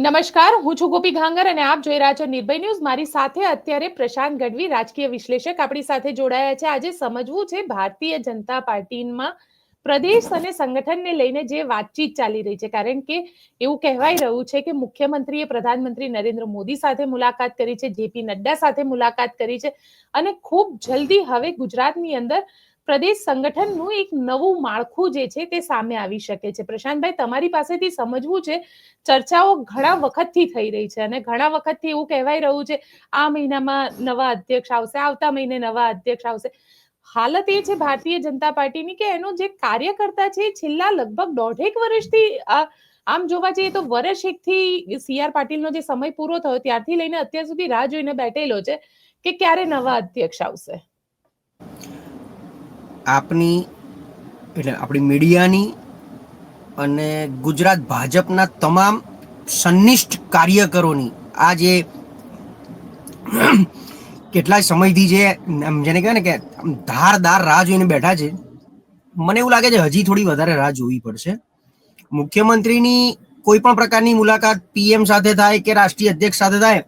નમસ્કાર, હું છું ગોપી ઘાંગર અને આપ જોઈ રહ્યા છો નિર્ભય ન્યૂઝ. મારી સાથે અત્યારે પ્રશાંત ગઢવી, રાજકીય વિશ્લેષક, આપણી સાથે જોડાયા છે. આજે સમજવું છે, ભારતીય જનતા પાર્ટીમાં પ્રદેશ અને સંગઠનને લઈને જે વાતચીત ચાલી રહી છે. કારણ કે એવું કહેવાય રહ્યું છે કે મુખ્યમંત્રીએ પ્રધાનમંત્રી નરેન્દ્ર મોદી સાથે મુલાકાત કરી છે, જેપી નડ્ડા સાથે મુલાકાત કરી છે અને ખૂબ જલ્દી હવે ગુજરાતની અંદર પ્રદેશ સંગઠનનું એક નવું માળખું જે છે તે સામે આવી શકે છે. પ્રશાંતભાઈ, તમારી પાસેથી સમજવું છે, ચર્ચાઓ ઘણા વખતથી થઈ રહી છે અને ઘણા વખતથી એવું કહેવાય રહ્યું છે, આ મહિનામાં નવા અધ્યક્ષ આવશે, આવતા મહિને નવા અધ્યક્ષ આવશે. હાલત એ છે ભારતીય જનતા પાર્ટીની કે એનો જે કાર્યકર્તા છે છેલ્લા લગભગ દોઢેક વર્ષથી આમ જોવા જઈએ તો વર્ષ એકથી સીઆર પાટીલનો જે સમય પૂરો થયો ત્યારથી લઈને અત્યાર સુધી રાહ જોઈને બેઠેલો છે કે ક્યારે નવા અધ્યક્ષ આવશે? આપની, એટલે આપણી મીડિયાની અને ગુજરાત ભાજપના તમામ સંનિષ્ઠ કાર્યકરોની આ જે કેટલાય સમયથી જે જેને કહેવાય ને કે ધારદાર રાહ જોઈને બેઠા છે, મને એવું લાગે છે હજી થોડી વધારે રાહ જોવી પડશે. મુખ્યમંત્રીની કોઈ પણ પ્રકારની મુલાકાત પીએમ સાથે થાય કે રાષ્ટ્રીય અધ્યક્ષ સાથે થાય,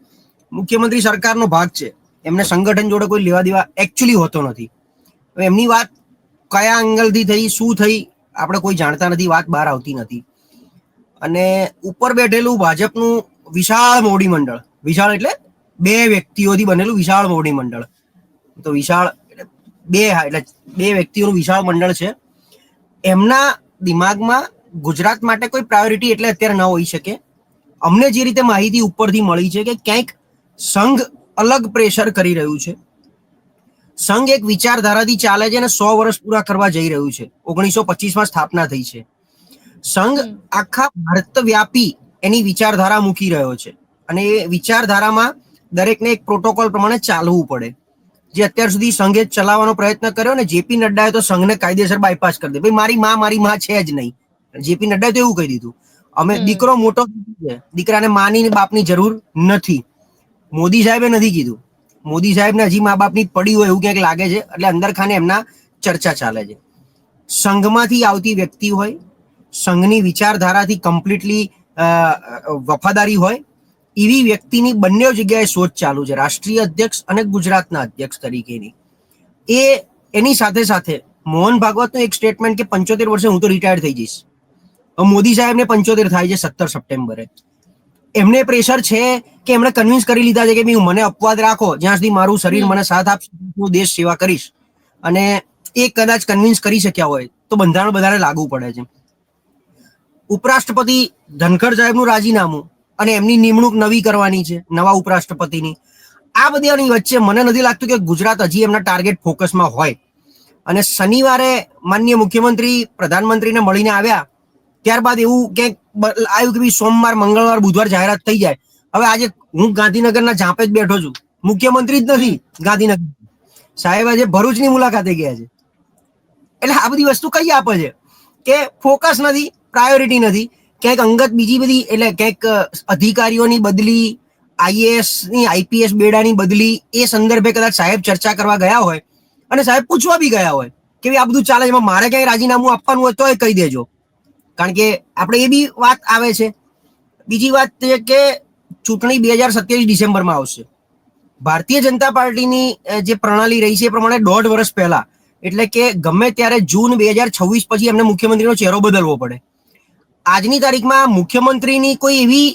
મુખ્યમંત્રી સરકારનો ભાગ છે. એમને સંગઠન જોડે કોઈ લેવા દેવા એકચ્યુઅલી હોતો નથી. એમની વાત કયા એંગલથી થઈ, શું થઈ, આપણે કોઈ જાણતા નથી, વાત બહાર આવતી નથી. અને ઉપર બેઠેલું ભાજપનું વિશાળ મોડી મંડળ. વિશાળ એટલે બે વ્યક્તિઓથી બનેલું વિશાળ મોડી મંડળ. તો વિશાળ એટલે બે એટલે બે વ્યક્તિઓનું વિશાળ મંડળ છે. એમના દિમાગમાં ગુજરાત માટે કોઈ પ્રાયોરિટી એટલે અત્યારે ન હોઈ શકે. અમને જે રીતે માહિતી ઉપરથી મળી છે કે ક્યાંક સંઘ અલગ પ્રેશર કરી રહ્યું છે. સંઘ એક વિચારધારાથી ચાલે છે અને સો વર્ષ પૂરા કરવા જઈ રહ્યું છે. ઓગણીસો પચીસમાં સ્થાપના થઈ છે. સંઘ આખા ભારત વ્યાપી એની વિચારધારા મૂકી રહ્યો છે. અને એ વિચારધારામાં દરેકને એક પ્રોટોકોલ પ્રમાણે ચાલવું પડે. જે અત્યાર સુધી સંઘે ચલાવવાનો પ્રયત્ન કર્યો ને જેપી નડ્ડાએ તો સંઘને કાયદેસર બાયપાસ કરી દે ભાઈ મારી માં મારી માં છે જ નહીં. જેપી નડ્ડાએ તો એવું કહી દીધું. અમે દીકરો મોટો દીકરાને માની બાપની જરૂર નથી. મોદી સાહેબે નથી કીધું. મોદી સાહેબના હજી મા બાપની પડી હોય એવું ક્યાંક લાગે છે, એટલે અંદર ખાને એમના ચર્ચા ચાલે છે. સંઘમાંથી આવતી વ્યક્તિ હોય, સંઘની વિચારધારાથી કમ્પ્લીટલી વફાદારી હોય, એવી વ્યક્તિની બંને જગ્યાએ શોધ ચાલુ છે, રાષ્ટ્રીય અધ્યક્ષ અને ગુજરાતના અધ્યક્ષ તરીકેની. એ, એની સાથે સાથે મોહન ભાગવતનું એક સ્ટેટમેન્ટ કે પંચોતેર વર્ષે હું તો રિટાયર થઈ જઈશ. મોદી સાહેબને પંચોતેર થાય છે સત્તર સપ્ટેમ્બરે. એમને પ્રેશર છે કે એમણે કન્વિન્સ કરી લીધા છે કે ભાઈ મને અપવાદ રાખો જ્યાં સુધી મારું શરીર મને સાથ આપશે હું દેશ સેવા કરીશ. અને એ કદાચ કન્વિન્સ કરી શક્યા હોય તો બંધારણ બધાને લાગુ પડે છે. ઉપરાષ્ટ્રપતિ ધનખડ સાહેબનું રાજીનામું અને એમની નિમણૂક નવી કરવાની છે નવા ઉપરાષ્ટ્રપતિની. આ બધાની વચ્ચે મને નથી લાગતું કે ગુજરાત હજી એમના ટાર્ગેટ ફોકસમાં હોય. અને શનિવારે માનનીય મુખ્યમંત્રી પ્રધાનમંત્રીને મળીને આવ્યા ત્યારબાદ એવું ક્યાંક આવ્યું કે ભાઈ સોમવાર, મંગળવાર, બુધવાર જાહેરાત થઈ જાય. હવે આજે હું ગાંધીનગરના ઝાંપે જ બેઠો છું. મુખ્યમંત્રી જ નથી ગાંધીનગર. સાહેબ આજે ભરૂચની મુલાકાતે ગયા છે. એટલે આ બધી વસ્તુ કઈ આપે છે? કે ફોકસ નથી પ્રાયોરિટી નથી. ક્યાંક અંગત બીજી બધી, એટલે ક્યાંક અધિકારીઓની બદલી આઈએએસની આઈપીએસ બેડાની બદલી, એ સંદર્ભે કદાચ સાહેબ ચર્ચા કરવા ગયા હોય. અને સાહેબ પૂછવા બી ગયા હોય કે આ બધું ચાલે છે મારે ક્યાંય રાજીનામું આપવાનું હોય તો કહી દેજો. કારણ કે આપણે એ બી વાત આવે છે. બીજી વાત છે કે ચૂંટણી બે હજાર સત્યાવીસ ડિસેમ્બરમાં આવશે. ભારતીય જનતા પાર્ટીની જે પ્રણાલી રહી છે એ પ્રમાણે દોઢ વર્ષ પહેલા, એટલે કે ગમે ત્યારે જૂન બે હજાર છવ્વીસ પછી એમને મુખ્યમંત્રીનો ચહેરો બદલવો પડે. આજની તારીખમાં મુખ્યમંત્રીની કોઈ એવી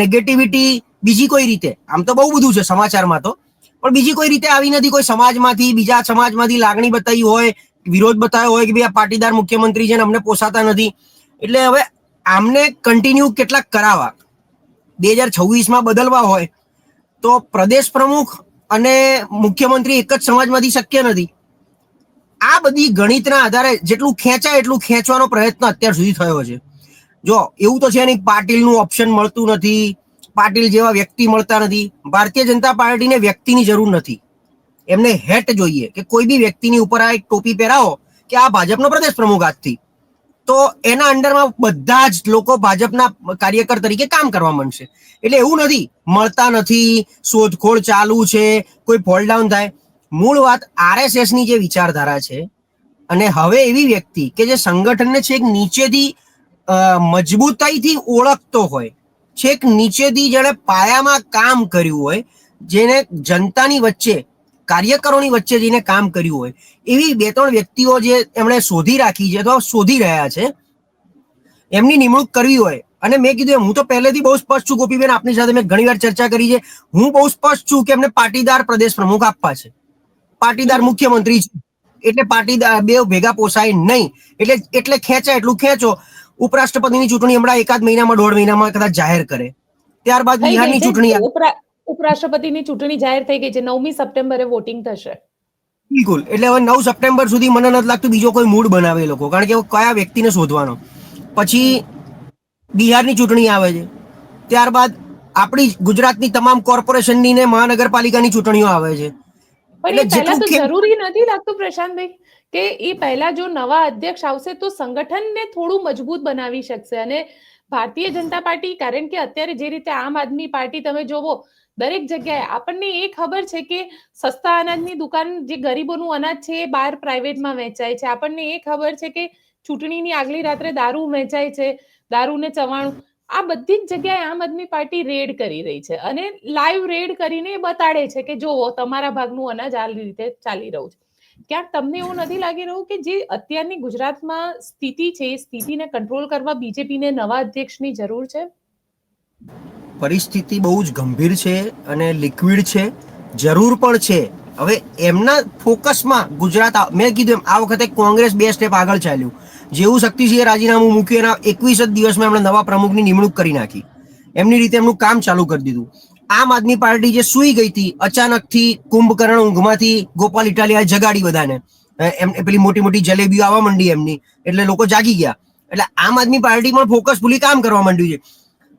નેગેટિવિટી બીજી કોઈ રીતે, આમ તો બહુ બધું છે સમાચારમાં તો, પણ બીજી કોઈ રીતે આવી નથી. કોઈ સમાજમાંથી, બીજા સમાજમાંથી લાગણી બતાવી હોય, વિરોધ બતાવ્યો હોય કે ભાઈ આ પાટીદાર મુખ્યમંત્રી છે અમને પોસાતા નથી. એટલે હવે આમને કન્ટિન્યુ કેટલાક કરાવવા. બે હજાર છવ્વીસમાં બદલવા હોય તો પ્રદેશ પ્રમુખ અને મુખ્યમંત્રી એક જ સમાજમાંથી શક્ય નથી. આ બધી ગણિતના આધારે જેટલું ખેંચાય એટલું ખેંચવાનો પ્રયત્ન અત્યાર સુધી થયો છે. જો, એવું તો છે નહીં પાટીલનું ઓપ્શન મળતું નથી, પાટીલ જેવા વ્યક્તિ મળતા નથી. ભારતીય જનતા પાર્ટીને વ્યક્તિની જરૂર નથી. એમને હેટ જોઈએ કે કોઈ બી વ્યક્તિની ઉપર આ એક ટોપી પહેરાવો કે આ ભાજપનો પ્રદેશ પ્રમુખ આજથી તો એના અંડરમાં બધા જ લોકો ભાજપના કાર્યકર તરીકે કામ કરવા માંડશે. એટલે એવું નથી, મળતા નથી, શોધખોળ ચાલુ છે, કોઈ ફોલ ડાઉન થાય. મૂળ વાત આરએસએસની જે વિચારધારા છે, અને હવે એવી વ્યક્તિ કે જે સંગઠનને છેક નીચેથી મજબૂતાઈથી ઓળખતો હોય, છેક નીચેથી જેણે પાયામાં કામ કર્યું હોય, જેને જનતાની વચ્ચે કાર્યકરોની વચ્ચે જઈને કામ કર્યું હોય એવી બે ત્રણ વ્યક્તિઓ જે એમણે શોધી રાખી છે અથવા શોધી રહ્યા છે. એમની નિમણૂક કરવી હોય અને મેં કીધું હું તો પહેલેથી બહુ સ્પષ્ટ છું ગોપીબેન આપની સાથે મેં ઘણી વાર ચર્ચા કરી છે. હું બહુ સ્પષ્ટ છું કે એમને પાટીદાર પ્રદેશ પ્રમુખ આપવા છે. પાટીદાર મુખ્યમંત્રી છે. એટલે પાટીદાર બે ભેગા પોસાય નહીં. એટલે એટલે ખેંચાય એટલું ખેંચો. ઉપરાષ્ટ્રપતિની ચૂંટણી હમણાં એકાદ મહિનામાં દોઢ મહિનામાં કદાચ જાહેર કરે. ત્યારબાદ બિહારની ચૂંટણી ઉપરાષ્ટ્રપતિની ચૂંટણી જાહેર થઈ ગઈ છે. નવમી સપ્ટેમ્બરે વોટિંગ થશે. બિલકુલ. એટલે હવે નવ સપ્ટેમ્બર સુધી મને નથી લાગતું બીજો કોઈ મૂડ બનાવે એ લોકો. કારણ કે કયા વ્યક્તિને શોધવાનો? પછી બિહારની ચૂંટણી આવે છે. ત્યારબાદ આપણી ગુજરાતની તમામ કોર્પોરેશનની ને મહાનગરપાલિકાની ચૂંટણીઓ આવે છે. પણ એ એટલે પહેલા તો જરૂરી નથી લાગતું પ્રશાંતભાઈ કે એ પહેલા જો નવા અધ્યક્ષ આવશે તો સંગઠનને થોડું મજબૂત બનાવી શકશે. અને ભારતીય જનતા પાર્ટી કારણ કે અત્યારે જે રીતે આમ આદમી પાર્ટી તમે જોવો દરેક જગ્યાએ. આપણને એ ખબર છે કે સસ્તા અનાજની દુકાન જે ગરીબોનું અનાજ છે એ બહાર પ્રાઇવેટમાં વેચાય છે. આપણને એ ખબર છે કે ચૂંટણીની આગલી રાત્રે દારૂ વેચાય છે દારૂ ને ચવાણું. આ બધી જ જગ્યાએ આમ આદમી પાર્ટી રેડ કરી રહી છે અને લાઈવ રેડ કરીને બતાડે છે કે જોવો, તમારા ભાગનું અનાજ આ રીતે ચાલી રહ્યું છે. ક્યાંક તમને એવું નથી લાગી રહ્યું કે જે અત્યારની ગુજરાતમાં સ્થિતિ છે, એ સ્થિતિને કંટ્રોલ કરવા બીજેપીને નવા અધ્યક્ષની જરૂર છે? પરિસ્થિતિ બહુ જ ગંભીર છે અને લિક્વિડ છે, જરૂર પણ છે. હવે એમના ફોકસમાં ગુજરાત મેં કીધું એમ, આ વખતે કોંગ્રેસ બે સ્ટેપ આગળ ચાલ્યું. જેવું શક્તિસિંહે રાજીનામું મૂક્યું, એના એકવીસ જ દિવસમાં એમણે નવા પ્રમુખની નિમણૂક કરી નાખી. એમની રીતે એમનું કામ ચાલુ કરી દીધું. આમ આદમી પાર્ટી જે સૂઈ ગઈ હતી, અચાનકથી કુંભકર્ણ ઊંઘમાંથી ગોપાલ ઇટાલિયા જગાડી બધાને. એમ પેલી મોટી મોટી જલેબીઓ આવવા માંડી એમની. એટલે લોકો જાગી ગયા. એટલે આમ આદમી પાર્ટી પણ ફોકસ ભૂલી કામ કરવા માંડ્યું છે.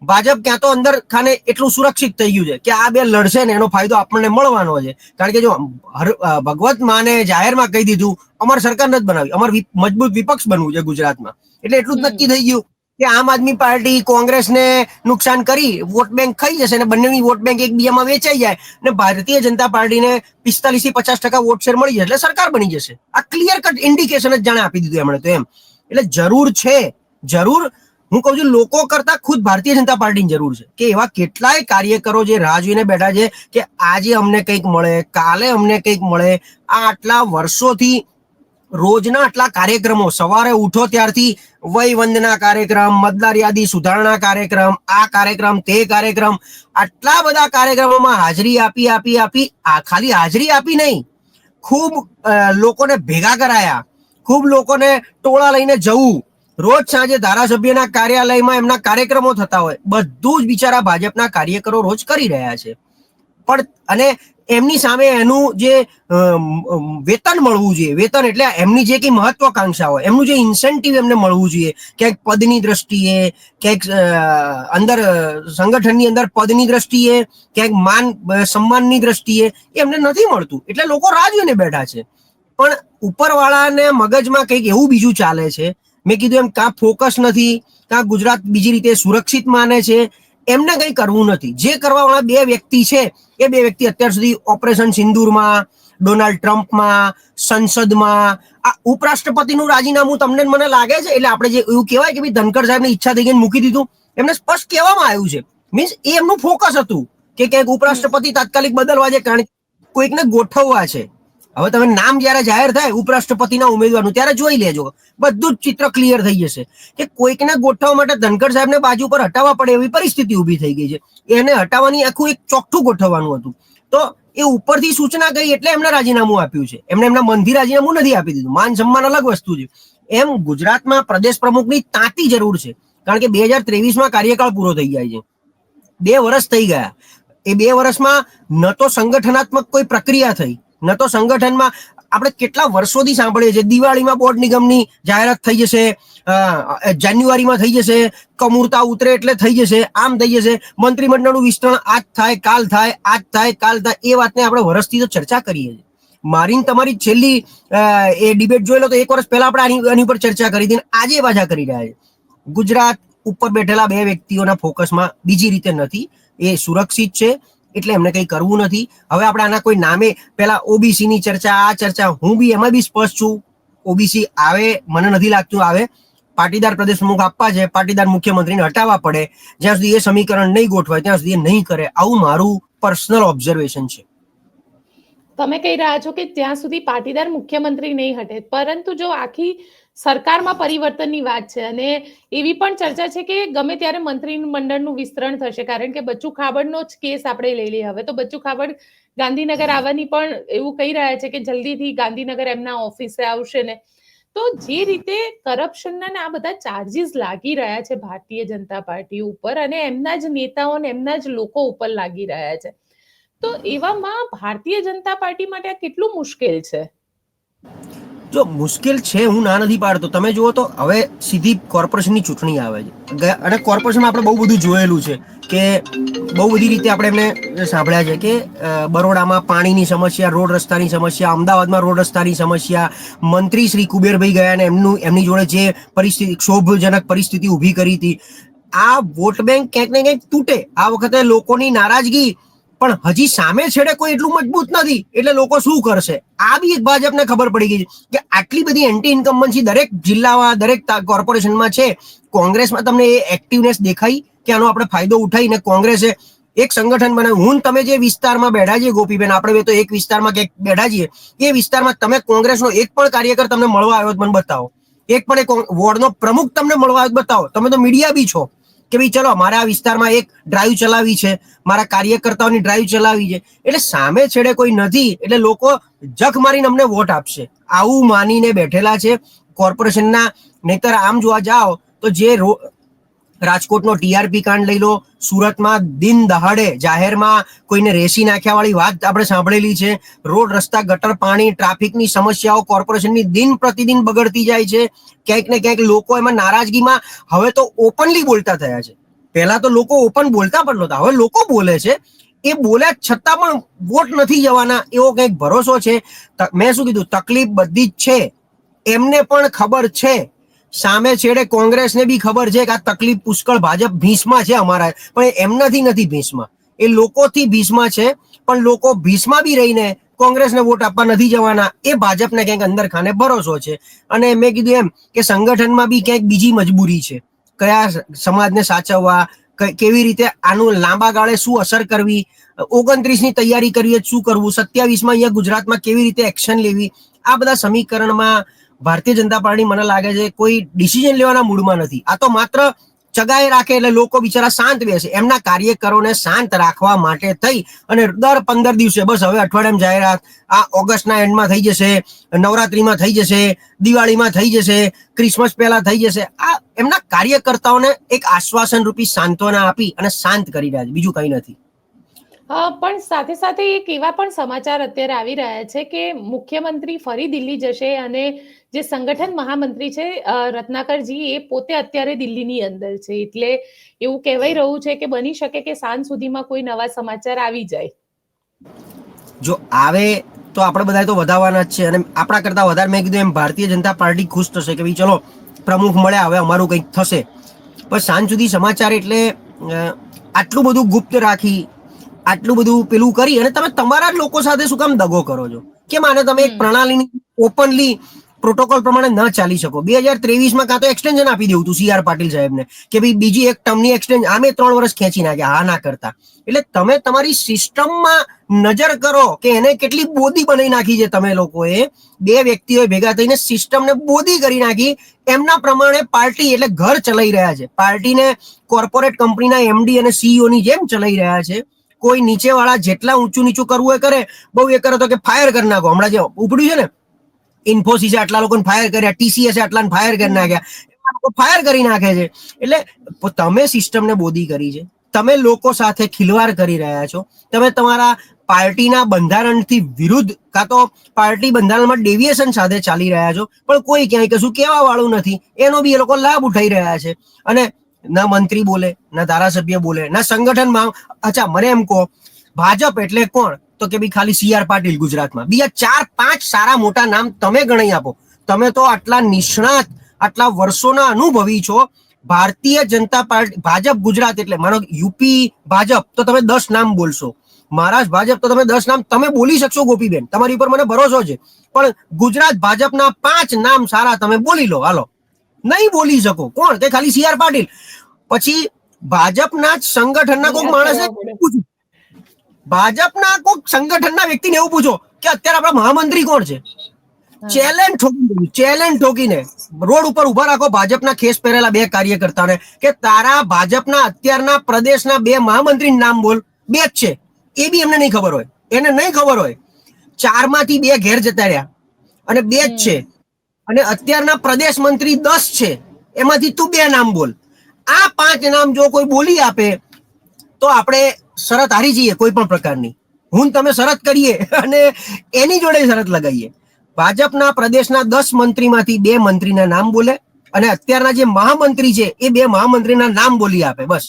ભાજપ ક્યાં તો અંદર ખાને એટલું સુરક્ષિત થઈ ગયું છે કે આ બે લડશે ને એનો ફાયદો આપણને મળવાનો છે. કારણ કે જો ભગવત માને જાહેરમાં કહી દીધું અમારે સરકાર નથી બનાવી અમારે મજબૂત વિપક્ષ બનવું છે ગુજરાતમાં. એટલે એટલું જ નક્કી થઈ ગયું કે આમ આદમી પાર્ટી કોંગ્રેસને નુકસાન કરી વોટ બેંક ખાઈ જશે અને બંનેની વોટ બેંક એકબીજામાં વેચાઈ જાય અને ભારતીય જનતા પાર્ટીને પિસ્તાલીસથી પચાસ ટકા વોટ શેર મળી જશે એટલે સરકાર બની જશે. આ ક્લિયર કટ ઇન્ડિકેશન જ જાણે આપી દીધું એમણે તો એમ. એટલે જરૂર છે જરૂર હું કહું છું, લોકો કરતા ખુદ ભારતીય જનતા પાર્ટીની જરૂર છે કે એવા કેટલાય કાર્યકરો જે રાહ જોઈને બેઠા છે કે આજે અમને કંઈક મળે, કાલે અમને કંઈક મળે, આ આટલા વર્ષોથી રોજના આટલા કાર્યક્રમો, સવારે ઉઠો ત્યારથી, વય વંદના કાર્યક્રમ, મતદાર યાદી સુધારણા કાર્યક્રમ, આ કાર્યક્રમ, તે કાર્યક્રમ, આટલા બધા કાર્યક્રમોમાં હાજરી આપી આપી આપી, આ ખાલી હાજરી આપી નહીં. ખૂબ લોકોને ભેગા કરાયા. ખૂબ લોકોને ટોળા લઈને જવું. રોજ સાંજે ધારાસભ્યના કાર્યાલયમાં એમના કાર્યક્રમો થતા હોય. બધું જ બિચારા ભાજપના કાર્યકરો રોજ કરી રહ્યા છે. પણ, અને એમની સામે એનું જે વેતન મળવું જોઈએ. વેતન એટલે એમની જે કઈ મહત્વાકાંક્ષા હોય, એમનું જે ઇન્સેન્ટિવ એમને મળવું જોઈએ. ક્યાંક પદની દ્રષ્ટિએ, ક્યાંક અંદર સંગઠનની અંદર પદની દ્રષ્ટિએ, ક્યાંક માન સન્માનની દ્રષ્ટિએ એ એમને નથી મળતું. એટલે લોકો રાહ જોઈને બેઠા છે. પણ ઉપરવાળાને મગજમાં કંઈક એવું બીજું ચાલે છે મેં કીધું એમ કાં ફોકસ નથી, કાં ગુજરાત બીજી રીતે સુરક્ષિત માને છે, એમને કંઈ કરવું નથી. જે કરવાવાળા બે વ્યક્તિ છે, એ બે વ્યક્તિ અત્યાર સુધી ઓપરેશન સિંદૂરમાં, ડોનાલ્ડ ટ્રમ્પમાં, સંસદમાં, આ ઉપરાષ્ટ્રપતિનું રાજીનામું તમને મને લાગે છે? એટલે આપણે જે એવું કહેવાય કે ભાઈ ધનકર સાહેબની ઈચ્છા થઈ ગઈને મૂકી દીધું. એમને સ્પષ્ટ કહેવામાં આવ્યું છે. મીન્સ એ એમનું ફોકસ હતું કે ક્યાંક ઉપરાષ્ટ્રપતિ તાત્કાલિક બદલવા છે કારણ કે કોઈકને ગોઠવવા છે. હવે તમે નામ જ્યારે જાહેર થાય ઉપરાષ્ટ્રપતિના ઉમેદવારનું, ત્યારે જોઈ લેજો. બધું જ ચિત્ર ક્લિયર થઈ જશે કે કોઈકને ગોઠવવા માટે ધનકર સાહેબને બાજુ પર હટાવવા પડે એવી પરિસ્થિતિ ઊભી થઈ ગઈ છે. એને હટાવવાની આખું એક ચોખ્ઠું ગોઠવવાનું હતું. તો એ ઉપરથી સૂચના ગઈ એટલે એમને રાજીનામું આપ્યું છે. એમને એમના મનથી રાજીનામું નથી આપી દીધું. માન સન્માન અલગ વસ્તુ છે. એમ ગુજરાતમાં પ્રદેશ પ્રમુખની તાતી જરૂર છે. કારણ કે બે હજાર ત્રેવીસમાં કાર્યકાળ પૂરો થઈ જાય છે. બે વર્ષ થઈ ગયા. એ બે વર્ષમાં ન તો સંગઠનાત્મક કોઈ પ્રક્રિયા થઈ. ન તો સંગઠનમાં આપણે કેટલા વર્ષોથી સાંભળીએ છીએ? દિવાળીમાં બોર્ડ નિગમની જાહેરાત થઈ જશે જાન્યુઆરીમાં થઈ જશે, કમૂરતા ઉતરે એટલે થઈ જશે, આમ થઈ જશે, મંત્રીમંડળનું વિસ્તરણ આજ થાય, કાલ થાય, આજ થાય, કાલ થાય, એ વાતને આપણે વર્ષથી તો ચર્ચા કરીએ છીએ. મારી તમારી છેલ્લી એ ડિબેટ જોઈ લો તો એક વર્ષ પહેલા આપણે આની ઉપર ચર્ચા કરી હતી આજે પાછા કરી રહ્યા છે. ગુજરાત ઉપર બેઠેલા બે વ્યક્તિઓના ફોકસમાં બીજી રીતે નથી. એ સુરક્ષિત છે. એટલે એમને કંઈ કરવું નથી. હવે આપણે આના કોઈ નામે પેલા ઓબીસીની ચર્ચા, આ ચર્ચા, હું બી એમાં બી સ્પષ્ટ છું. ઓબીસી આવે, મને નથી લાગતું આવે. પાટીદાર પ્રદેશ પ્રમુખ આપવા છે, પાટીદાર મુખ્યમંત્રીને હટાવવા પડે. જ્યાં સુધી એ સમીકરણ નહીં ગોઠવાય, ત્યાં સુધી એ નહીં કરે. આવું મારું પર્સનલ ઓબ્ઝર્વેશન છે. તમે કહી રહ્યા છો કે ત્યાં સુધી પાટીદાર મુખ્યમંત્રી નહીં હટે. પરંતુ જો આખી સરકારમાં પરિવર્તનની વાત છે અને એવી પણ ચર્ચા છે કે ગમે ત્યારે મંત્રી મંડળનું વિસ્તરણ થશે, કારણ કે બચ્ચુ ખાબડનો જ કેસ આપણે લઈ લઈએ હવે તો બચ્ચુ ખાબડ ગાંધીનગર આવવાની પણ એવું કહી રહ્યા છે કે જલ્દીથી ગાંધીનગર એમના ઓફિસે આવશે ને. તો જે રીતે કરપ્શનના આ બધા ચાર્જીસ લાગી રહ્યા છે ભારતીય જનતા પાર્ટી ઉપર અને એમના જ નેતાઓ અને એમના જ લોકો ઉપર લાગી રહ્યા છે. તો એવામાં ભારતીય જનતા પાર્ટી માટે આ કેટલું મુશ્કેલ છે? જો મુશ્કેલ છે, હું ના નથી પાડતો. તમે જુઓ તો હવે સીધી કોર્પોરેશનની ચૂંટણી આવે છે. અને કોર્પોરેશનમાં આપણે બહુ બધું જોયેલું છે કે બહુ બધી રીતે આપણે એમને સાંભળ્યા છે કે બરોડામાં પાણીની સમસ્યા, રોડ રસ્તાની સમસ્યા, અમદાવાદમાં રોડ રસ્તાની સમસ્યા, મંત્રી શ્રી કુબેરભાઈ ગયા અને એમનું એમની જોડે જે પરિસ્થિતિ ક્ષોભજનક પરિસ્થિતિ ઊભી કરી હતી. આ વોટ બેંક ક્યાંક ને ક્યાંક તૂટે. આ વખતે લોકોની નારાજગી પણ હજી સામે છેડે કોઈ એટલું મજબૂત નથી. એટલે લોકો શું કરશે? આ બી એક ભાજપને ખબર પડી ગઈ છે કે આટલી બધી એન્ટી ઇન્કમ્બન્સી દરેક જિલ્લામાં, દરેક કોર્પોરેશનમાં છે. કોંગ્રેસમાં તમને એ એક્ટિવનેસ દેખાઈ કે આનો આપણે ફાયદો ઉઠાવીને કોંગ્રેસે એક સંગઠન બનાવ્યું. હું તમે જે વિસ્તારમાં બેઠા છીએ ગોપીબેન, આપણે બે તો એક વિસ્તારમાં ક્યાંક બેઠા છીએ, એ વિસ્તારમાં તમે કોંગ્રેસનો એક પણ કાર્યકર તમને મળવા આવ્યો મને બતાવો. એક પણ એક વોર્ડનો પ્રમુખ તમને મળવા આવ્યો બતાવો. તમે તો મીડિયા બી છો. કે ભાઈ ચલો મારા આ વિસ્તારમાં એક ડ્રાઈવ ચલાવી છે, મારા કાર્યકર્તાઓની ડ્રાઈવ ચલાવી છે. એટલે સામે છેડે કોઈ નથી, એટલે લોકો જખ મારીને અમને વોટ આપશે. આવું માનીને બેઠેલા છે. કોર્પોરેશનના નહીતર આમ જોવા જાઓ તો જે રાજકોટનો ટીઆરપી કાંડ લઈ લો, સુરતમાં દિન દહાડે જાહેરમાં કોઈને રેસી નાખ્યા વાળી વાત આપણે સાંભળેલી છે. રોડ, રસ્તા, ગટર, પાણી, ટ્રાફિકની સમસ્યાઓ, કોર્પોરેશનની દિન પ્રતિદિન બગડતી જાય છે. ક્યાંક ને ક્યાંક લોકો એમાં નારાજગીમાં હવે તો ઓપનલી બોલતા થયા છે. પહેલા તો લોકો ઓપન બોલતા પણ નહોતા, હવે લોકો બોલે છે. એ બોલ્યા છતાં પણ વોટ નથી જવાના એવો કંઈક ભરોસો છે. મેં શું કીધું? તકલીફ બધી જ છે. એમને પણ ખબર છે. સામે છેડે કોંગ્રેસને બી ખબર છે કે આ તકલીફ પુષ્કળ ભાજપ ભીષમાં છે અમારા. પણ એમનાથી નથી ભીષમાં એ લોકોથી ભીષમાં છે, પણ લોકો ભીષમાં બી રહીને કોંગ્રેસને વોટ આપવા નથી જવાના. એ ભાજપને ક્યાંક અંદર ખાને ભરોસો છે. અને મેં કીધું એમ કે સંગઠનમાં બી ક્યાંક બીજી મજબૂરી છે. કયા સમાજને સાચવવા કેવી રીતે આનું લાંબા ગાળે શું અસર કરવી ઓગણત્રીસની તૈયારી કરીએ, શું કરવું, સત્યાવીસમાં અહીંયા ગુજરાતમાં કેવી રીતે એક્શન લેવી, આ બધા સમીકરણમાં ભારતીય જનતા પાર્ટી મને લાગે છે કોઈ ડિસિઝન લેવાના મૂડમાં નથી. આ તો માત્ર ચગાઈ રાખે એટલે લોકો બિચારા શાંત બેસે. એમના કાર્યકરોને શાંત રાખવા માટે થઈ અને દર પંદર દિવસે, બસ હવે અઠવાડિયામાં જાહેરાત, આ ઓગસ્ટના એન્ડમાં થઈ જશે, નવરાત્રીમાં થઈ જશે, દિવાળીમાં થઈ જશે, ક્રિસમસ પહેલા થઈ જશે. આ એમના કાર્યકર્તાઓને એક આશ્વાસન રૂપી સાંત્વના આપી અને શાંત કરી રહ્યા છે. બીજું કંઈ નથી. હા પણ સાથે સાથે એક એવા પણ સમાચાર અત્યારે આવી રહ્યા છે કે મુખ્યમંત્રી ફરી દિલ્હી જશે અને જે સંગઠન મહામંત્રી છે અ, રત્નાકરજી એ પોતે અત્યારે દિલ્હીની અંદર છે. એટલે એવું કહેવાય રહ્યું છે કે બની શકે કે સાંજ સુધીમાં કોઈ નવા સમાચાર આવી જાય. જો આવે તો આપણે બધા તો વધારવાના જ છે અને આપણા કરતા વધારે મેં કીધું એમ ભારતીય જનતા પાર્ટી ખુશ થશે કે ભાઈ ચલો પ્રમુખ મળ્યા હવે અમારું કંઈક થશે. પણ સાંજ સુધી સમાચાર એટલે અ, આટલું બધું ગુપ્ત રાખી આટલું બધું પેલું કરી અને તમે તમારા જ લોકો સાથે શું કામ દગો કરો છો? કેમ આને તમે એક પ્રણાલીની ઓપનલી પ્રોટોકોલ પ્રમાણે ન ચાલી શકો? બે હજાર ત્રેવીસમાં કાં તો એક્સટેન્શન આપી દેવું તું સી આર પાટીલ સાહેબને કે ભાઈ બીજી એક ટર્મની એક્સટેન્શન આમે ત્રણ વર્ષ ખેંચી નાખ્યા હા ના કરતા. એટલે તમે તમારી સિસ્ટમમાં નજર કરો કે એને કેટલી બોદી બનાવી નાખી છે તમે લોકોએ. બે વ્યક્તિઓ ભેગા થઈને સિસ્ટમને બોદી કરી નાખી. એમના પ્રમાણે પાર્ટી એટલે ઘર ચલાવી રહ્યા છે. પાર્ટીને કોર્પોરેટ કંપનીના એમડી અને સીઈઓની જેમ ચલાવી રહ્યા છે. કોઈ નીચેવાળા જેટલા ઊંચું નીચું કરવું એ કરે, બહુ એ કરે તો કે ફાયર કરી નાખો. હમણાં જે ઉપડ્યું છે ને ઇન્ફોસિસે આટલા લોકોને ફાયર કર્યા ટીસીએસે આટલાને ફાયર કરી નાખ્યા લોકો ફાયર કરી નાખે છે. એટલે તમે સિસ્ટમને બોધી કરી છે. તમે લોકો સાથે ખિલવાડ કરી રહ્યા છો. તમે તમારા પાર્ટીના બંધારણથી વિરુદ્ધ કાં તો પાર્ટી બંધારણમાં ડેવિએશન સાથે ચાલી રહ્યા છો. પણ કોઈ ક્યાંય કશું કહેવા વાળું નથી. એનો બી એ લોકો લાભ ઉઠાઈ રહ્યા છે. અને ના મંત્રી બોલે, ના ધારાસભ્ય બોલે, ના સંગઠનમાં અચ્છા, મને એમ કહો, ભાજપ એટલે કોણ? તો કે ભાઈ ખાલી સી આર પાટીલ ગુજરાતમાં. બીજા ચાર, પાંચ સારા મોટા નામ તમે ગણાઈ આપો. તમે તો આટલા નિષ્ણાત, આટલા વર્ષોના અનુભવી છો. ભારતીય જનતા પાર્ટી, ભાજપ ગુજરાત એટલે, માનો યુપી ભાજપ, તો તમે દસ નામ બોલશો. મહારાષ્ટ્ર ભાજપ, તો તમે દસ નામ, તમે બોલી શકશો ગોપીબેન. તમારી ઉપર મને ભરોસો છે. પણ ગુજરાત ભાજપના પાંચ નામ સારા તમે બોલી લો. હાલો. નહીં બોલી શકો. કોણ? કે ખાલી સી આર પાટીલ. પછી ભાજપના જ સંગઠનના કોઈક માણસે ભાજપના કોઈક સંગઠનના વ્યક્તિને એવું પૂછો કે અત્યારે આપણા મહામંત્રી કોણ છે? ચેલેન્જ ઠોકી ચેલેન્જ ઠોકીને રોડ ઉપર ઊભા રાખો ભાજપના ખેસ પહેરેલા બે કાર્યકર્તાને કે તારા ભાજપના અત્યારના પ્રદેશના બે મહામંત્રી નામ બોલ. બે જ છે. એ બી એમને નહીં ખબર હોય. એને નહીં ખબર હોય. ચારમાંથી બે ઘેર જતા રહ્યા. અને બે જ છે. અને અત્યારના પ્રદેશ મંત્રી દસ છે. એમાંથી તું બે નામ બોલ. આ પાંચ નામ જો કોઈ બોલી આપે, તો આપણે શરત હારી જઈએ કોઈ પણ પ્રકારની. હું તમે શરત કરીએ અને એની જોડે શરત લગાવીએ. ભાજપના પ્રદેશના દસ મંત્રીમાંથી બે મંત્રીના નામ બોલે અને અત્યારના જે મહામંત્રી છે, એ બે મહામંત્રીના નામ બોલી આપે, બસ.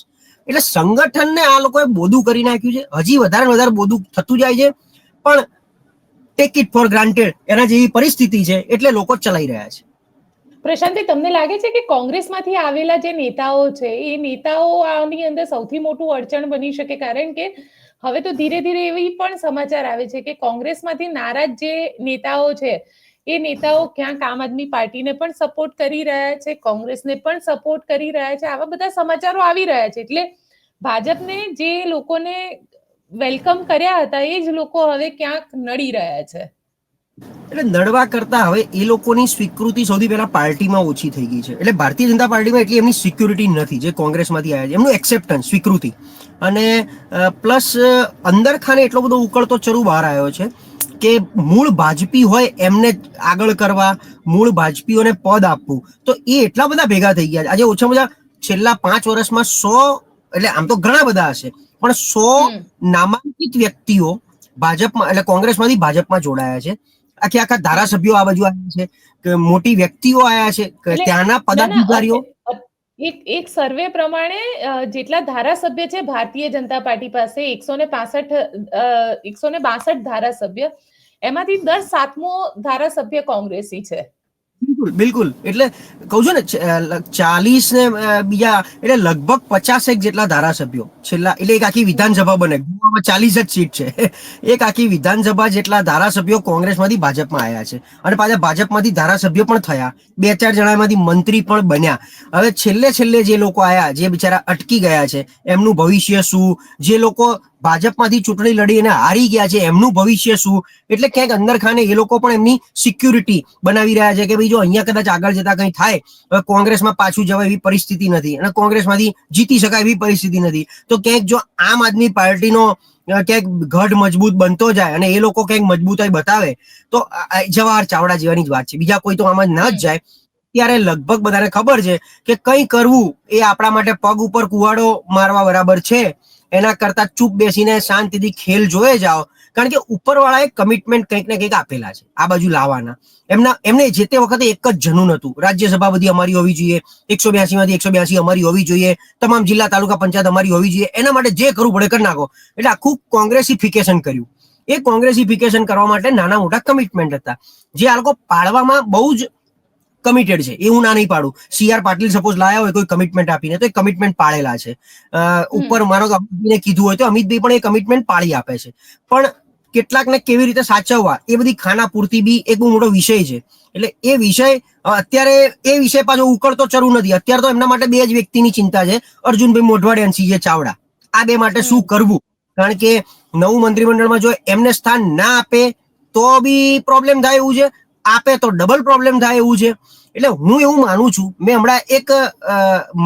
એટલે સંગઠનને આ લોકોએ બોધું કરી નાખ્યું છે. હજી વધારે વધારે બોધું થતું જાય છે. પણ ટેક ઇટ ફોર ગ્રાન્ટેડ એના જેવી પરિસ્થિતિ છે એટલે લોકો ચલાઈ રહ્યા છે. પ્રશાંતિ તમને લાગે છે કે કોંગ્રેસમાંથી આવેલા જે નેતાઓ છે, એ નેતાઓ આની અંદર સૌથી મોટું અડચણ બની શકે? કારણ કે હવે તો ધીરે ધીરે એવી પણ સમાચાર આવે છે કે કોંગ્રેસમાંથી નારાજ જે નેતાઓ છે, એ નેતાઓ ક્યાંક આમ આદમી પાર્ટીને પણ સપોર્ટ કરી રહ્યા છે, કોંગ્રેસને પણ સપોર્ટ કરી રહ્યા છે. આવા બધા સમાચારો આવી રહ્યા છે. એટલે ભાજપને જે લોકોને વેલકમ કર્યા હતા, એ જ લોકો હવે ક્યાંક નડી રહ્યા છે. એટલે નડવા કરતા હવે એ લોકોની સ્વીકૃતિ સૌથી પહેલા પાર્ટીમાં ઓછી થઈ ગઈ છે. એટલે ભારતીય જનતા પાર્ટીમાં એટલી એમની સિક્યુરિટી નથી જે કોંગ્રેસમાંથી આવ્યા છે. એમનું એક્સેપ્ટન્સ સ્વીકૃતિ. અને પ્લસ અંદર ખાને એટલો બધો ઉકળતો ચરુ બહાર આવ્યો છે કે મૂળ ભાજપી હોય એમને આગળ કરવા, મૂળ ભાજપીઓને પદ આપવું. તો એ એટલા બધા ભેગા થઈ ગયા છે. આજે ઓછામાં ઓછા છેલ્લા પાંચ વર્ષમાં સો, એટલે આમ તો ઘણા બધા હશે. પણ સો નામાંકિત વ્યક્તિઓ ભાજપમાં એટલે કોંગ્રેસમાંથી ભાજપમાં જોડાયા છે. આખી આખા ધારાસભ્યો આ બાજુ આવ્યા છે કે મોટી વ્યક્તિઓ આવ્યા છે ત્યાંના પદાધિકારીઓ. એક એક સર્વે પ્રમાણે જેટલા ધારાસભ્ય છે ભારતીય જનતા પાર્ટી પાસે એકસો ને પાસઠ એકસો ને બાસઠ ધારાસભ્ય એમાંથી દર સાતમો ધારાસભ્ય કોંગ્રેસી છે. બિલકુલ બિલકુલ. એટલે કહું છું ને ચાલીસ ને બીજા, એટલે લગભગ પચાસેક જેટલા ધારાસભ્યો. છેલ્લા, એટલે એક આખી વિધાનસભા બને. ગોવામાં ચાલીસ જ સીટ છે. એક આખી વિધાનસભા જેટલા ધારાસભ્યો કોંગ્રેસમાંથી ભાજપમાં આવ્યા છે. અને પાછા ભાજપમાંથી ધારાસભ્યો પણ થયા. બે ચાર જણામાંથી મંત્રી પણ બન્યા. હવે છેલ્લે છેલ્લે જે લોકો આવ્યા જે બિચારા અટકી ગયા છે, એમનું ભવિષ્ય શું? જે લોકો ભાજપમાંથી ચૂંટણી લડી અને હારી ગયા છે. એમનું ભવિષ્ય શું? એટલે ક્યાંક અંદર ખાને એ લોકો પણ એમની સિક્યુરિટી બનાવી રહ્યા છે કે ભાઈ જો અહીંયા કદાચ આગળ જતા કંઈ થાય કોંગ્રેસમાં પાછું જવાય એવી પરિસ્થિતિ નથી અને કોંગ્રેસમાંથી જીતી શકાય એવી પરિસ્થિતિ નથી. તો ક્યાંક જો આમ આદમી પાર્ટીનો ક્યાંક ગઢ મજબૂત બનતો જાય અને એ લોકો ક્યાંક મજબૂતાઈ બતાવે, તો જવાહર ચાવડા જેવાની જ વાત છે. બીજા કોઈ તો આમાં ન જ જાય. ત્યારે લગભગ બધાને ખબર છે કે કંઈ કરવું એ આપણા માટે પગ ઉપર કુવાડો મારવા બરાબર છે. એના કરતા ચૂપ બેસીને શાંતિથી ખેલ જોયે જાઓ. કારણ કે ઉપરવાળાએ કમિટમેન્ટ કંઈક ને કંઈક આપેલા છે. આ બાજુ લાવવાના. એમના, એમને જે તે વખતે એક જ જનૂન હતું. રાજ્યસભા બધી અમારી હોવી જોઈએ, એકસો બ્યાસી માંથી એકસો બ્યાસી અમારી હોવી જોઈએ, તમામ જિલ્લા તાલુકા પંચાયત અમારી હોવી જોઈએ. એના માટે જે કરવું પડે કરી નાખો. એટલે આખું કોંગ્રેસિફિકેશન કર્યું. એ કોંગ્રેસિફિકેશન કરવા માટે નાના મોટા કમિટમેન્ટ હતા. જે આ લોકો પાડવામાં બહુ જ કમિટેડ છે એ હું ના નહીં પાડું. સી આર પાટીલ સપોઝ લાયા હોય, કોઈ કમિટમેન્ટ આપીને, તો એ કમિટમેન્ટ પાળેલા છે. ઉપર મારો કીધું હોય, તો અમિતભાઈ પણ એ કમિટમેન્ટ પાળી આપે છે. પણ કેટલાકને કેવી રીતે સાચવવા, એ બધી ખાના પૂરતી બી એક મોટો વિષય છે. એટલે એ વિષય અત્યારે એ વિષય પાછો ઉકળતો ચરું નથી. અત્યારે તો એમના માટે બે જ વ્યક્તિની ચિંતા છે, અર્જુનભાઈ મોઢવાડે અને સીજે ચાવડા. આ બે માટે શું કરવું? કારણ કે નવું મંત્રીમંડળમાં જો એમને સ્થાન ના આપે, તો બી પ્રોબ્લેમ થાય એવું છે. આપે તો ડબલ પ્રોબ્લેમ થાય એવું છે. એટલે હું એવું માનું છું મેં હમણાં એક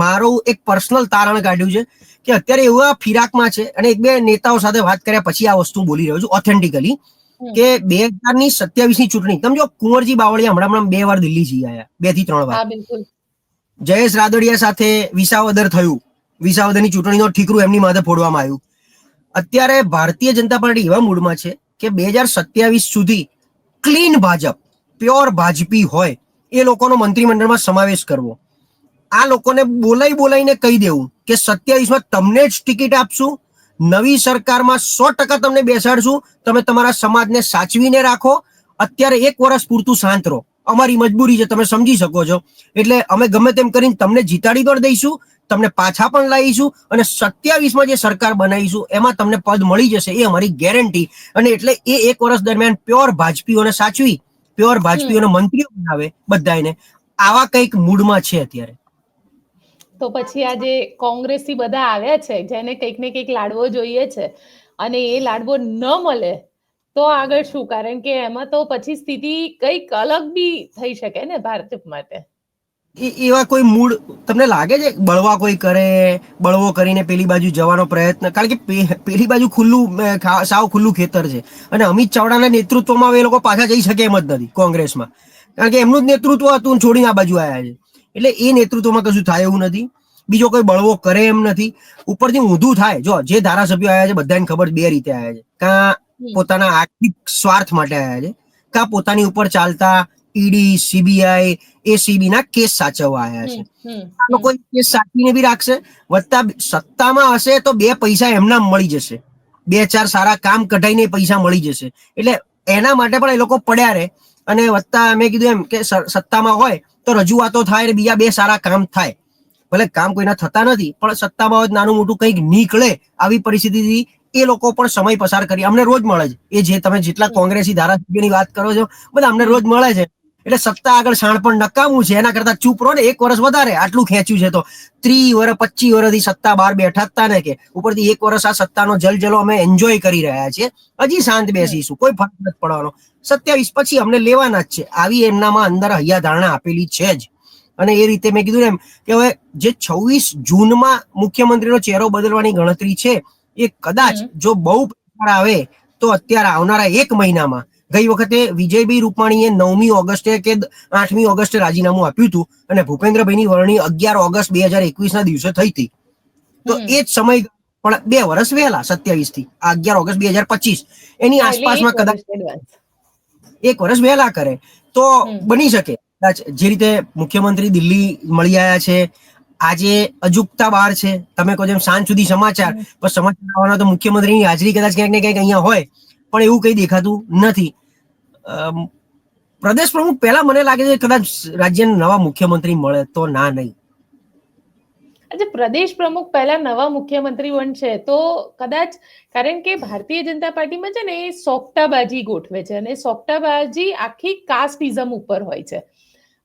મારું એક પર્સનલ તારણ કાઢ્યું છે કે અત્યારે એવા ફિરાકમાં છે અને એક બે નેતાઓ સાથે વાત કર્યા પછી આ વસ્તુ બોલી રહ્યો છું ઓથેન્ટિકલી કે બે હજારની સત્યાવીસની ચૂંટણી તમે જો કુંવરજી બાવળિયા હમણાં હમણાં બે વાર દિલ્હી જઈ આવ્યા બેથી ત્રણ વાર. જયેશ રાદડિયા સાથે વિસાવદર થયું. વિસાવદરની ચૂંટણીનો ઠીકરું એમની માથે ફોડવામાં આવ્યું. અત્યારે ભારતીય જનતા પાર્ટી એવા મૂડમાં છે કે બે હજાર સત્યાવીસ સુધી ક્લીન ભાજપ પ્યોર ભાજપી હોય, એ લોકોનો મંત્રીમંડળમાં સમાવેશ કરવો. આ લોકોને બોલાઈ બોલાઈને કહી દેવું કે સત્યાવીસમાં તમને જ ટિકિટ આપશું, નવી સરકારમાં સો ટકા તમને બેસાડશું, તમે તમારા સમાજને સાચવીને રાખો, અત્યારે એક વર્ષ પૂરતું શાંત રહો. અમારી મજબૂરી છે, તમે સમજી શકો છો. એટલે અમે ગમે તેમ કરીને તમને જીતાડી પણ દઈશું, તમને પાછા પણ લાવીશું અને સત્યાવીસમાં જે સરકાર બનાવીશું, એમાં તમને પદ મળી જશે, એ અમારી ગેરંટી. અને એટલે એ એક વર્ષ દરમિયાન પ્યોર ભાજપીઓને સાચવી પ્યોર ભાજપીઓને મંત્રીઓ બનાવે બધાને આવા કંઈક મૂડમાં છે અત્યારે. તો પછી આજે કોંગ્રેસથી બધા આવ્યા છે જેને કંઈક ને કંઈક લાડવો જોઈએ છે. અને એ લાડવો ન મળે તો આગળ શું? કારણ કે એમાં તો પછી સ્થિતિ કંઈક અલગ બી થઈ શકે ને ભારત માટે. એવા કોઈ મૂળ તમને લાગે છે? બળવા કોઈ કરે બળવો કરીને પેલી બાજુ જવાનો પ્રયત્ન કારણ કે પેલી બાજુ ખુલ્લું સાવ ખુલ્લું ખેતર છે. અને અમિત ચાવડાના નેતૃત્વમાં એ લોકો પાછા જઈ શકે એમ જ નથી કોંગ્રેસમાં. કારણ કે એમનું જ નેતૃત્વ હતું છોડીને આ બાજુ આવ્યા છે. એટલે એ નેતૃત્વમાં કશું થાય એવું નથી. બીજો કોઈ બળવો કરે એમ નથી. ઉપરથી ઊંધું થાય. જો જે ધારાસભ્યો આવ્યા છે બધાને ખબર બે રીતે આવ્યા છે. કાં પોતાના આર્થિક સ્વાર્થ માટે આવ્યા છે કાં પોતાની ઉપર ચાલતા ઈડી સીબીઆઈ એસીબી ના કેસ સાચવવા આવ્યા છે. આ લોકો કેસ સાચવીને બી રાખશે વત્તા સત્તામાં હશે તો બે પૈસા એમના મળી જશે. બે ચાર સારા કામ કઢાઈને પૈસા મળી જશે. એટલે એના માટે પણ એ લોકો પડ્યા રહે અને વત્તા મેં કીધું એમ કે સત્તામાં હોય તો રજૂઆતો થાય ને બીજા બે સારા કામ થાય. ભલે કામ કોઈના થતા નથી પણ સત્તામાં હોય નાનું મોટું કંઈક નીકળે આવી પરિસ્થિતિથી એ લોકો પણ સમય પસાર કરી. અમને રોજ મળે છે. એ જે તમે જેટલા કોંગ્રેસી ધારાસભ્યોની વાત કરો છો બધા અમને રોજ મળે છે. એટલે સત્તા આગળ શાણ પણ નકામું છે. એના કરતા ચૂપ રહો ને એક વર્ષ વધારે. આટલું ખેંચ્યું છે તો. ત્રી વર્ષ પચીસ વર્ષથી સત્તા બહાર બેઠા હતા ને કે. ઉપરથી એક વર્ષ આ સત્તાનો જલજલો અમે એન્જોય કરી રહ્યા છીએ. હજી શાંત બેસીશું. કોઈ ફરક નથી પડવાનો. સત્યાવીસ પછી અમને લેવાના જ છે. આવી એમનામાં અંદર હૈયા ધારણા આપેલી છે જ. અને એ રીતે મેં કીધું એમ કે હવે જે છવ્વીસ જૂનમાં મુખ્યમંત્રીનો ચહેરો બદલવાની ગણતરી છે એ કદાચ જો બહુ આવે તો અત્યારે આવનારા એક મહિનામાં ગઈ વખતે વિજયભાઈ રૂપાણીએ નવમી ઓગસ્ટે કે આઠમી ઓગસ્ટે રાજીનામું આપ્યું હતું અને ભૂપેન્દ્રભાઈની વરણી અગિયાર ઓગસ્ટ બે હજાર એકવીસ ના દિવસે થઈ હતી. તો. એ જ સમય પણ બે વર્ષ વહેલા સત્યાવીસથી અગિયાર ઓગસ્ટ બે હજાર પચીસ. એની આસપાસમાં કદાચ એક વર્ષ વહેલા કરે. તો બની શકે. કદાચ જે રીતે મુખ્યમંત્રી દિલ્હી મળી આવ્યા છે આજે અજુકતા બહાર છે. તમે કહો જેમ સાંજ સુધી સમાચાર પણ સમાચાર આવવાના તો મુખ્યમંત્રીની હાજરી કદાચ ક્યાંક ને ક્યાંક અહીંયા હોય. પણ એવું કઈ દેખાતું નથી. પ્રદેશ પ્રમુખ પહેલા મને લાગે છે કદાચ રાજ્યના નવા મુખ્યમંત્રી મળે તો ના નહીં. આજે પ્રદેશ પ્રમુખ પહેલા નવા મુખ્યમંત્રી બનશે તો કદાચ કારણ કે ભારતીય જનતા પાર્ટીમાં છે ને એ સોગટાબાજી ગોઠવે છે અને સોગટાબાજી આખી કાસ્ટિઝમ ઉપર હોય છે.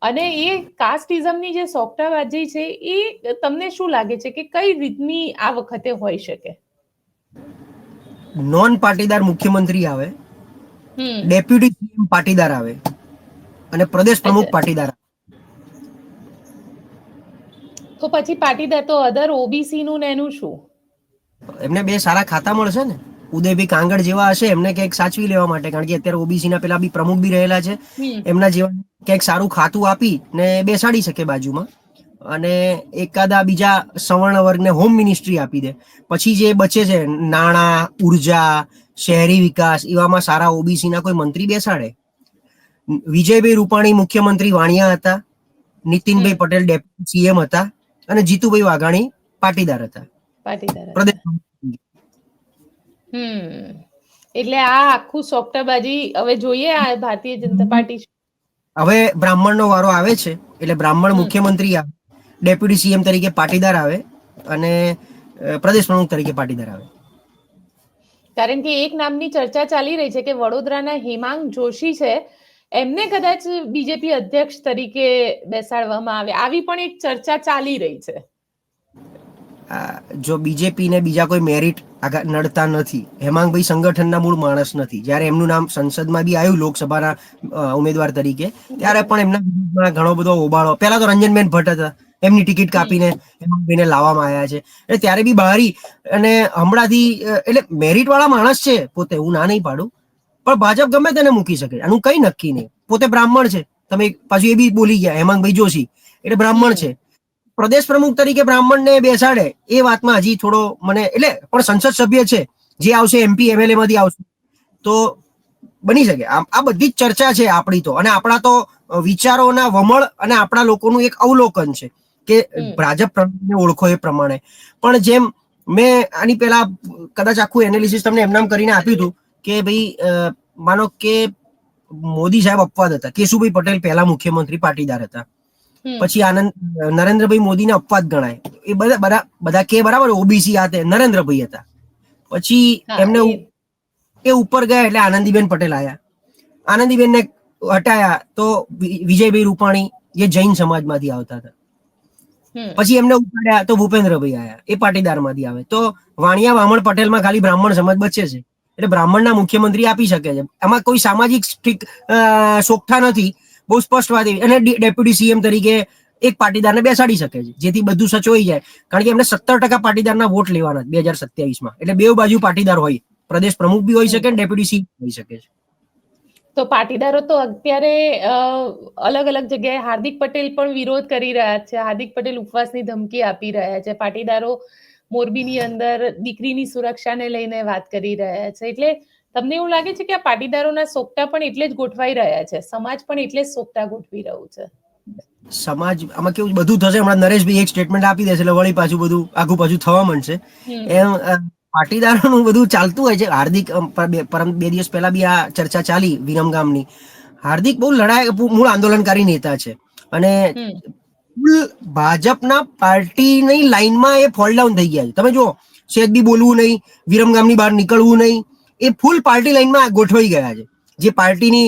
અને એ કાસ્ટિઝમની જે સોગટાબાજી છે, એ તમને શું લાગે છે કે કઈ રીતની આ વખતે હોઈ શકે? નોન પાટીદાર મુખ્યમંત્રી આવે ડેપ્યુટી સીએમ પાટીદાર આવે અને પ્રદેશ પ્રમુખ પાટીદાર આવે. તો પછી પાટીદાર તો અધર ઓબીસી નું ને એનું શું? એમને બે સારા ખાતા મળશે ને. ઉદયભાઈ કાંગડ જેવા હશે એમને કંઈક સાચવી લેવા માટે કારણ કે અત્યારે ઓબીસી ના પેલા બી પ્રમુખ બી રહેલા છે. એમના જેવા કંઈક સારું ખાતું આપી ને બેસાડી શકે બાજુમાં. અને એકાદા બીજા સવર્ણ વર્ગને હોમ મિનિસ્ટ્રી આપી દે. પછી જે બચે છે નાણાં ઊર્જા શહેરી વિકાસ એવામાં સારા ઓબીસીના કોઈ મંત્રી બેસાડે? વિજયભાઈ રૂપાણી મુખ્યમંત્રી વાણિયા હતા નીતિનભાઈ. પટેલ ડેપ્યુટી સીએમ હતા અને જીતુભાઈ વાઘાણી પાટીદાર હતા. પાટીદાર પ્રદેશ હમ. એટલે આ આખું સોફ્ટબાજી હવે જોઈએ આ ભારતીય જનતા પાર્ટી હવે બ્રાહ્મણનો વારો આવે છે એટલે બ્રાહ્મણ મુખ્યમંત્રી આવે. ડેપ્યુટી સીએમ તરીકે પાટીદાર આવે અને પ્રદેશ પ્રમુખ તરીકે પાટીદાર આવે. કારણ કે એક નામની ચર્ચા ચાલી રહી છે કે વડોદરાના હેમાંગ જોશી છે એમને કદાચ બીજેપી અધ્યક્ષ તરીકે બેસાડવામાં આવે. આવી પણ એક ચર્ચા ચાલી રહી છે. આ જો બીજેપી ને બીજા કોઈ મેરિટ આગળ નડતા નથી હેમાંગભાઈ સંગઠનના મૂળ માણસ નથી જ્યારે એમનું નામ સંસદમાં બી આવ્યું લોકસભાના ઉમેદવાર તરીકે ત્યારે પણ એમના ઘણો બધો હોબાળો. પહેલા તો રંજનબેન ભટ્ટ હતા. એમની ટિકિટ કાપીને એમને લાવવામાં આવ્યા છે. એટલે ત્યારે બી બહારી અને હમણાંથી એટલે મેરિટ વાળા માણસ છે પોતે હું ના નહીં પાડું. પણ ભાજપ ગમે તેને મૂકી શકે આનું કઈ નક્કી નહીં. પોતે બ્રાહ્મણ છે. તમે પાછું એ બી બોલી ગયા હેમાંગભાઈ જોશી. એટલે બ્રાહ્મણ છે. પ્રદેશ પ્રમુખ તરીકે બ્રાહ્મણને બેસાડે એ વાતમાં હજી થોડો મને એટલે પણ સંસદ સભ્ય છે. જે આવશે એમપી એમએલએ માંથી આવશે. તો બની શકે. આ આ બધી જ ચર્ચા છે આપણી તો. અને આપણા તો વિચારોના વમળ અને આપણા લોકોનું એક અવલોકન છે. કે ભાજપ ઓળખો એ પ્રમાણે. પણ જેમ મેં આની પહેલા કદાચ આખું એનાલિસિસ તમને એમનામ કરીને આપ્યું હતું કે ભાઈ માનો કે મોદી સાહેબ અપવાદ હતા. કેશુભાઈ પટેલ પહેલા મુખ્યમંત્રી પાટીદાર હતા. પછી આનંદ નરેન્દ્રભાઈ મોદીને અપવાદ ગણાય. એ બધા બધા બધા કે બરાબર? ઓબીસી આ નરેન્દ્રભાઈ હતા. પછી એમને એ- ઉપર ગયા એટલે આનંદીબેન પટેલ આયા. આનંદીબેનને હટાયા તો વિજયભાઈ રૂપાણી જે જૈન સમાજમાંથી આવતા હતા. પછી એમને ઉપાડ્યા તો ભૂપેન્દ્રભાઈ આયા. એ પાટીદારમાંથી આવે. તો વાણિયા વામણ પટેલમાં ખાલી બ્રાહ્મણ સમાજ બચે છે. એટલે બ્રાહ્મણના મુખ્યમંત્રી આપી શકે છે. આમાં કોઈ સામાજિક સ્ટ્રીક નથી. બહુ સ્પષ્ટ વાત એવી. અને ડેપ્યુટી સીએમ તરીકે એક પાટીદારને બેસાડી શકે છે. જેથી બધું સચવાઈ જાય. કારણ કે એમને સત્તર ટકા પાટીદારના વોટ લેવાના બે હજાર સત્યાવીસમાં. એટલે બે બાજુ પાટીદાર હોય. પ્રદેશ પ્રમુખ બી હોઈ શકે ડેપ્યુટી સીએમ હોઈ શકે છે. તો પાટીદારો તો અત્યારે અલગ અલગ જગ્યાએ હાર્દિક પટેલ પણ વિરોધ કરી રહ્યા છે. હાર્દિક પટેલ ઉપવાસની ધમકી આપી રહ્યા છે. પાટીદારો મોરબીની અંદર દીકરીની સુરક્ષાને લઈને વાત કરી રહ્યા છે. એટલે તમને એવું લાગે છે કે આ પાટીદારોના સોગટા પણ એટલે જ ગોઠવાઈ રહ્યા છે? સમાજ પણ એટલે જ સોગટા ગોઠવી રહ્યું છે? સમાજ આમાં કેવું બધું થશે. હમણાં નરેશભાઈ એક સ્ટેટમેન્ટ આપી દેશે. એટલે વળી પાછું બધું આગુ પાછું થવા માંડશે. એમ પાટીદારોનું બધું ચાલતું હોય છે. હાર્દિક પરમ બે દિવસ પહેલા બી આ ચર્ચા ચાલી વિરમગામની હાર્દિક બહુ લડાઈ મૂળ આંદોલનકારી નેતા છે. અને ભાજપના પાર્ટીની લાઈનમાં એ ફોલ ડાઉન થઈ ગયા છે. તમે જુઓ શેખ બી બોલવું નહીં વિરમગામની બહાર નીકળવું નહીં. એ ફૂલ પાર્ટી લાઈનમાં ગોઠવાઈ ગયા છે. જે પાર્ટીની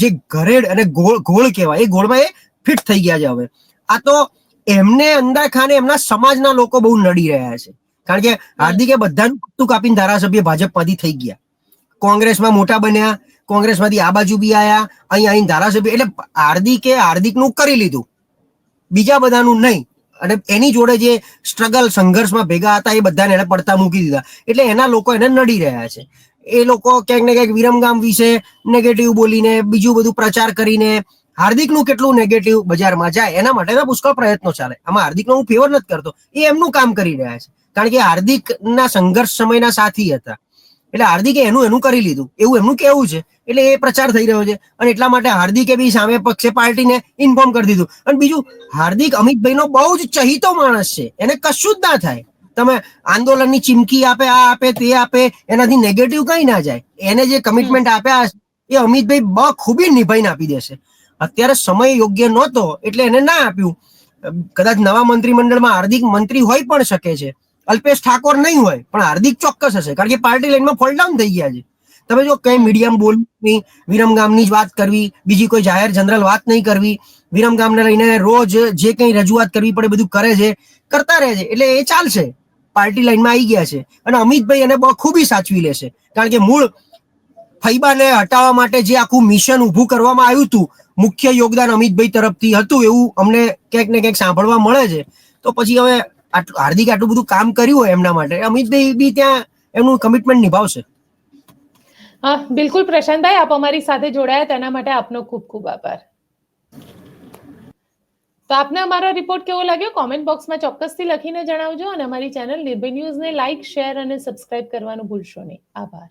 જે ઘરેડ અને ગોળ ગોળ કહેવાય એ ગોળમાં એ ફિટ થઈ ગયા છે હવે. આ તો એમને અંદર ખાને એમના સમાજના લોકો બહુ નડી રહ્યા છે. કારણ કે હાર્દિકે બધાનું પત્તું કાપીને ધારાસભ્ય ભાજપમાંથી થઈ ગયા. કોંગ્રેસમાં મોટા બન્યા કોંગ્રેસમાંથી આ બાજુ બી આયા અહીં અહીં ધારાસભ્ય એટલે હાર્દિકે હાર્દિકનું કરી લીધું. બીજા બધાનું નહીં. અને એની જોડે જે સ્ટ્રગલ સંઘર્ષમાં ભેગા હતા એ બધાને એને પડતા મૂકી દીધા. એટલે એના લોકો એને નડી રહ્યા છે. એ લોકો ક્યાંક ને ક્યાંક વિરમગામ વિશે નેગેટિવ બોલીને બીજું બધું પ્રચાર કરીને હાર્દિકનું કેટલું નેગેટિવ બજારમાં જાય એના માટેના પુષ્કળ પ્રયત્નો ચાલે. આમાં હાર્દિકનો હું ફેવર નથી કરતો. એ એમનું કામ કરી રહ્યા છે. કારણ કે હાર્દિકના સંઘર્ષ સમયના સાથી હતા. એટલે હાર્દિકે એનું એનું કરી લીધું. એવું એમનું કેવું છે. એટલે એ પ્રચાર થઈ રહ્યો છે. અને એટલા માટે હાર્દિકે બી સામે પક્ષે પાર્ટીને ઇન્ફોર્મ કરી દીધું. અને બીજું, હાર્દિક અમિતભાઈનો બહુ જ ચહીતો માણસ છે. એને કશું જ ના થાય. તમે આંદોલનની ચીમકી આપે, આ આપે, તે આપે, એનાથી નેગેટિવ કઈ ના જાય. એને જે કમિટમેન્ટ આપ્યા એ અમિતભાઈ બખૂબી નિભાઈને આપી દેશે. અત્યારે સમય યોગ્ય નહોતો એટલે એને ના આપ્યું. કદાચ નવા મંત્રીમંડળમાં હાર્દિક મંત્રી હોય પણ શકે છે. અલ્પેશ ઠાકોર નહીં હોય, પણ હાર્દિક ચોક્કસ હશે, કારણ કે પાર્ટી લાઈનમાં ફોલ ડાઉન થઈ ગયા છે. તમે જો કઈ મીડિયમ બોલવું વિરમગામની જ વાત કરવી, બીજી કોઈ જાહેર જનરલ વાત નહીં કરવી વિરમગામને લઈને રોજ જે કંઈ રજૂઆત કરવી પડે, બધું કરે છે, કરતા રહે છે, એટલે એ ચાલશે. પાર્ટી લાઈનમાં આવી ગયા છે. અને અમિતભાઈ એને બખૂબી સાચવી લેશે કારણ કે મૂળ ફૈબાને હટાવવા માટે જે આખું મિશન ઊભું કરવામાં આવ્યું હતું, મુખ્ય યોગદાન અમિતભાઈ તરફથી હતું એવું અમને ક્યાંક ને ક્યાંક સાંભળવા મળે છે. તો પછી હવે આટલું હાર્દિક આટલું બધું કામ કર્યું હોય એમના માટે અમિતભાઈ બી ત્યાં એમનું કમિટમેન્ટ નિભાવશે. હા, બિલકુલ પ્રશાંતભાઈ, આપ અમારી સાથે જોડાયા, તેના માટે આપનો ખૂબ ખૂબ આભાર. તો આપને અમારો રિપોર્ટ કેવો લાગ્યો? કોમેન્ટ બોક્સમાં ચોક્કસથી લખીને જણાવજો અને અમારી ચેનલ નિર્ભય ન્યૂઝને લાઇક શેર અને સબસ્ક્રાઇબ કરવાનું ભૂલશો નહીં. આભાર.